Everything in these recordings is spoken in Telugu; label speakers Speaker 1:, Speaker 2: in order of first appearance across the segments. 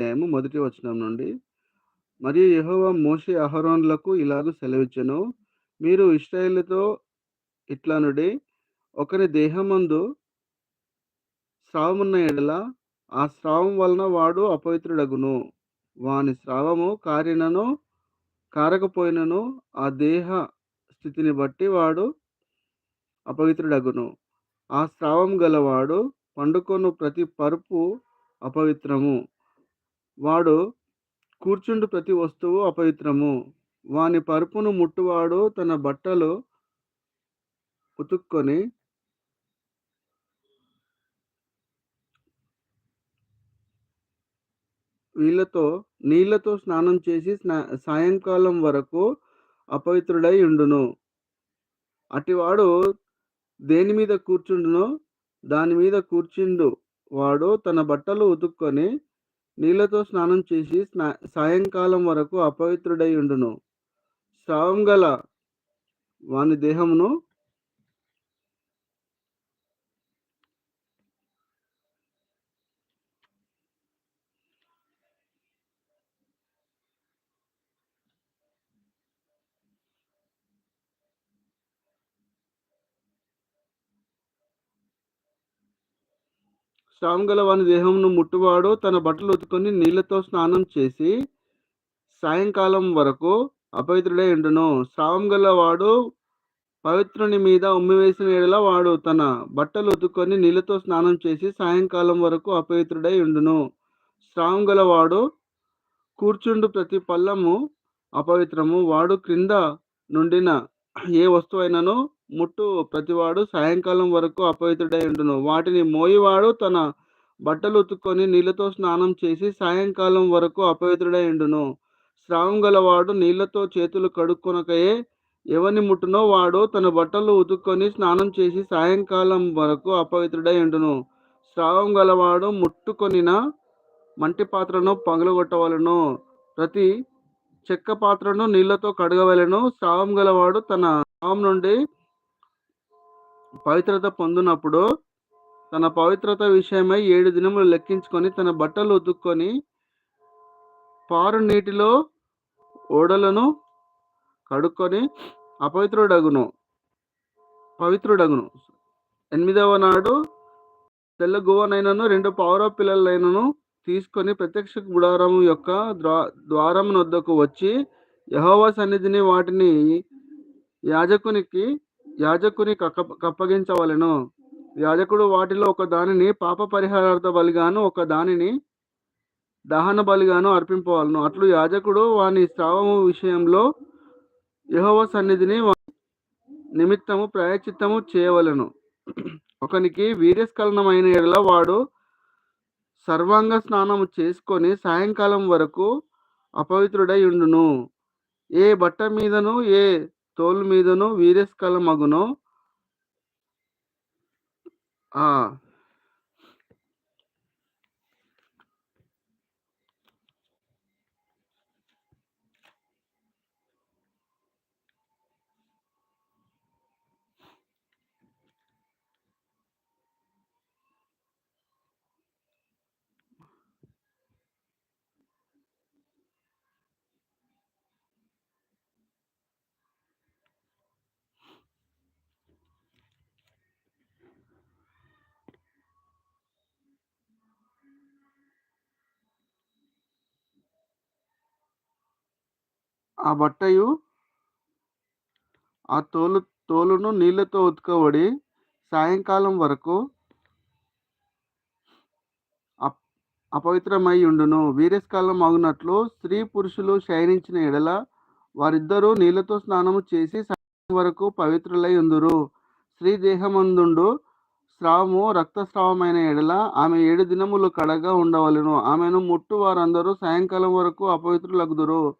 Speaker 1: అధ్యాయము మొదటి వచనం నుండి. మరియు యహోవా మోషే అహరోన్లకు ఇలాగ సెలవిచ్చను మీరు ఇశ్రాయేలుతో ఇట్లనుడి ఒకరి దేహమందు స్రావమున్న ఎడల ఆ స్రావం వలన వాడు అపవిత్రుడగును. వాని స్రావము కారినను కారకపోయినను ఆ దేహ స్థితిని బట్టి వాడు అపవిత్రుడగును. ఆ స్రావం గలవాడు పండుకొను ప్రతి పరుపు అపవిత్రము. వాడు కూర్చుండు ప్రతి వస్తువు అపవిత్రము. వాని పరుపును ముట్టువాడు తన బట్టలు ఉతుక్కొని వీళ్ళతో నీళ్ళతో స్నానం చేసి స్నా సాయంకాలం వరకు అపవిత్రుడై ఉండును. అటివాడు దేని మీద కూర్చుండునో దాని మీద కూర్చుండు వాడు తన బట్టలు ఉతుక్కొని నీళ్ళతో స్నానం చేసి స్నా సాయంకాలం వరకు అపవిత్రుడై ఉండును. స్రావం గల వాని దేహమును స్రావం గల వాని దేహమును ముట్టువాడు తన బట్టలు ఉతుకొని నీళ్ళతో స్నానం చేసి సాయంకాలం వరకు అపవిత్రుడై ఉండును. స్రావం వాడు పవిత్రుని మీద ఉమ్మివేసిన ఎడల వాడు తన బట్టలు ఉతుక్కొని నీళ్ళతో స్నానం చేసి సాయంకాలం వరకు అపవిత్రుడై ఉండును. స్రావం వాడు కూర్చుండు ప్రతి పల్లము అపవిత్రము. వాడు క్రింద నుండిన ఏ వస్తువైనను ముట్టు ప్రతివాడు సాయంకాలం వరకు అపవిత్రుడై ఉండును. వాటిని మోయివాడు తన బట్టలు ఉతుక్కొని నీళ్ళతో స్నానం చేసి సాయంకాలం వరకు అపవిత్రుడై ఉండును. స్రావం గలవాడు నీళ్ళతో చేతులు కడుక్కొనకయే ఎవని ముట్టునో వాడు తన బట్టలు ఉతుక్కొని స్నానం చేసి సాయంకాలం వరకు అపవిత్రుడై ఉండును. స్రావం గలవాడు ముట్టుకొనిన మంటి పాత్రను పగలగొట్టవలను. ప్రతి చెక్క పాత్రను నీళ్ళతో కడగవలను. స్రావం గలవాడు తన స్రావం నుండి పవిత్రత పొందినప్పుడు తన పవిత్రత విషయమై ఏడు దినములు లెక్కించుకొని తన బట్టలు ఉతుక్కొని పారు నీటిలో ఓడలను కడుక్కొని అపవిత్రుడగును. పవిత్రుడగును. ఎనిమిదవ నాడు తెల్ల గువనైనను రెండు పౌర పిల్లలైనను తీసుకొని ప్రత్యక్ష గుడారం యొక్క ద్వా ద్వారం వద్దకు వచ్చి యహోవా సన్నిధిని వాటిని యాజకునికి యాజకుని కప్ప కప్పగించవలెను. యాజకుడు వాటిలో ఒక దానిని పాప పరిహారార్థ బలిగాను ఒక దానిని దహన బలిగాను అర్పింపవలను. అట్లు యాజకుడు వాని స్రావము విషయంలో యహోవ సన్నిధిని నిమిత్తము ప్రాయచిత్తము చేయవలెను. ఒకనికి వీర్యస్ఖలనమైన ఎడల వాడు సర్వాంగ స్నానము చేసుకొని సాయంకాలం వరకు అపవిత్రుడై ఉండును. ఏ బట్ట మీదను ఏ తోలు మీదను వీర్యస్ఖలమగునో ఆ ఆ బట్టయు ఆ తోలు తోలును నీళ్ళతో ఉతుకబడి సాయంకాలం వరకు అప్- అపవిత్రమై ఉండును. వీర్యస్కాలం అగునట్లు స్త్రీ పురుషులు శయనించిన ఎడల వారిద్దరూ నీళ్ళతో స్నానము చేసి వరకు పవిత్రులై ఉందురు. స్త్రీ దేహమందుండు స్రావము రక్తస్రావమైన ఎడల ఆమె ఏడు దినములు కడగా ఉండవలెను. ఆమెను ముట్టు వారందరూ సాయంకాలం వరకు అపవిత్రులగుదురు.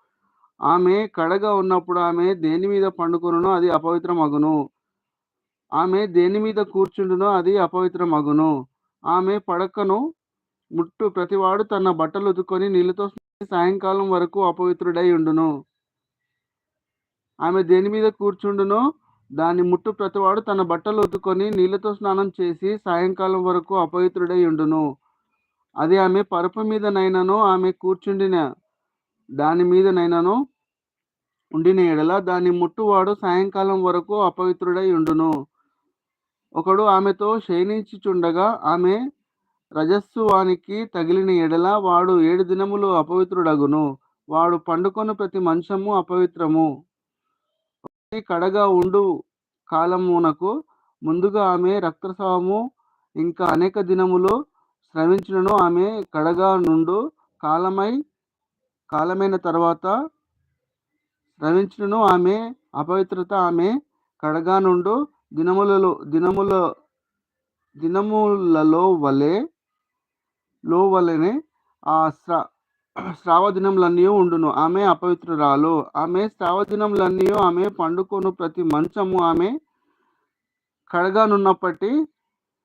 Speaker 1: ఆమె కడగా ఉన్నప్పుడు ఆమె దేని మీద పండుకొనునో అది అపవిత్రమగును. ఆమె దేని మీద కూర్చుండునో అది అపవిత్రమగును. ఆమె పడకను ముట్టు ప్రతివాడు తన బట్టలు ఉతుకొని నీళ్ళతో సాయంకాలం వరకు అపవిత్రుడై ఉండును ఆమె దేని మీద కూర్చుండునో దాన్ని ముట్టు ప్రతివాడు తన బట్టలు ఉతుకొని నీళ్ళతో స్నానం చేసి సాయంకాలం వరకు అపవిత్రుడై ఉండును అది ఆమె పరుపు మీదనైనను ఆమె కూర్చుండిన దాని మీద నైనాను ఉండిన ఎడల దాన్ని ముట్టువాడు సాయంకాలం వరకు అపవిత్రుడై ఉండును. ఒకడు ఆమెతో శయనించుచుండగా ఆమె రజస్సు వానికి తగిలిన ఎడల వాడు ఏడు దినములు అపవిత్రుడగును. వాడు పండుకొను ప్రతి మంచము అపవిత్రము. కడగా ఉండు కాలమునకు ముందుగా ఆమె రక్తస్రావము ఇంకా అనేక దినములు శ్రమించినను. ఆమె కడగా నుండు కాలమై కాలమైన తర్వాత స్రవించును ఆమె అపవిత్రత ఆమె కడగా నుండు దినములలో దినముల దినములలో వలె లో వలెనే ఆ స్రా శ్రావదినములన్నీ ఉండును. ఆమె అపవిత్రురాలు. ఆమె శ్రావదినములన్నీ ఆమె పండుకొను ప్రతి మంచము ఆమె కడగానున్నప్పటి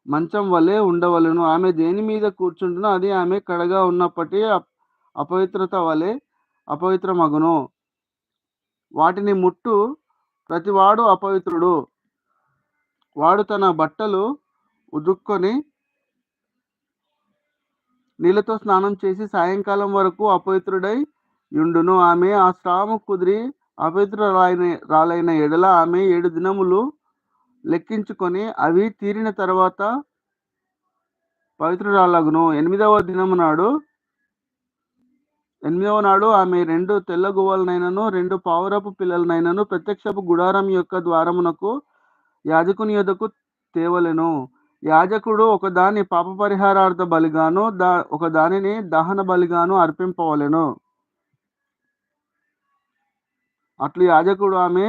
Speaker 1: మంచం వలె ఉండవలను. ఆమె దేని మీద కూర్చుంటునో అది ఆమె కడగా ఉన్నప్పటి అపవిత్రత వలె అపవిత్రమగును. వాటిని ముట్టు ప్రతివాడు అపవిత్రుడు. వాడు తన బట్టలు ఉదుక్కొని నీళ్ళతో స్నానం చేసి సాయంకాలం వరకు అపవిత్రుడై యుండును. ఆమె ఆ స్రావము కుదిరి అపవిత్రురాలైన రాలైన ఎడల ఆమె ఏడు దినములు లెక్కించుకొని అవి తీరిన తర్వాత పవిత్రురాలగును. ఎనిమిదవ దినము నాడు ఎనిమిదవ నాడు ఆమె రెండు తెల్ల గువ్వలనైనను రెండు పావురపు పిల్లలనైనను ప్రత్యక్షపు గుడారం యొక్క ద్వారమునకు యాజకుని యొద్దకు తేవలెను. యాజకుడు ఒకదాని పాప పరిహారార్థ బలిగాను దా ఒక దానిని దహన బలిగాను అర్పింపవలెను. అట్లు యాజకుడు ఆమె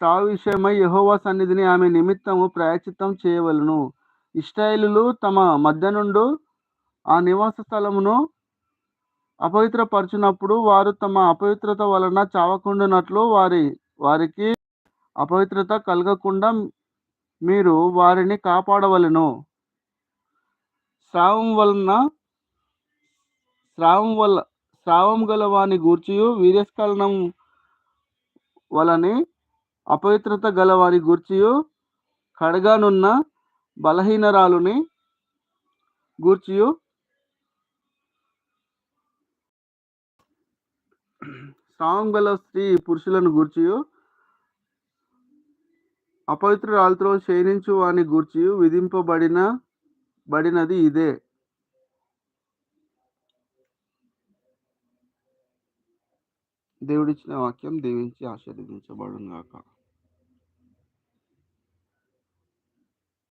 Speaker 1: సావు విషయమై యహోవా సన్నిధిని ఆమె నిమిత్తము ప్రాయచిత్తం చేయవలను. ఇష్టాయిలు తమ మధ్య నుండు ఆ నివాస స్థలమును అపవిత్రపరచినప్పుడు వారు తమ అపవిత్రత వలన చావకుండానట్లు వారి వారికి అపవిత్రత కలగకుండా మీరు వారిని కాపాడవలెను. స్రావం వలన స్రావం వల్ల స్రావం గల వాని గూర్చియు వీర్యస్ఖలనం వలని అపవిత్రత గలవాని గూర్చియు కడగానున్న బలహీనరాలుని గూర్చియు స్రావం గల స్త్రీ పురుషులను గూర్చియు అపవిత్రురాలతో క్షీణించు వాని గూర్చి విధింపబడిన బడినది ఇదే. దేవుడిచ్చిన వాక్యం దీవించి ఆశీర్వదించబడుగాక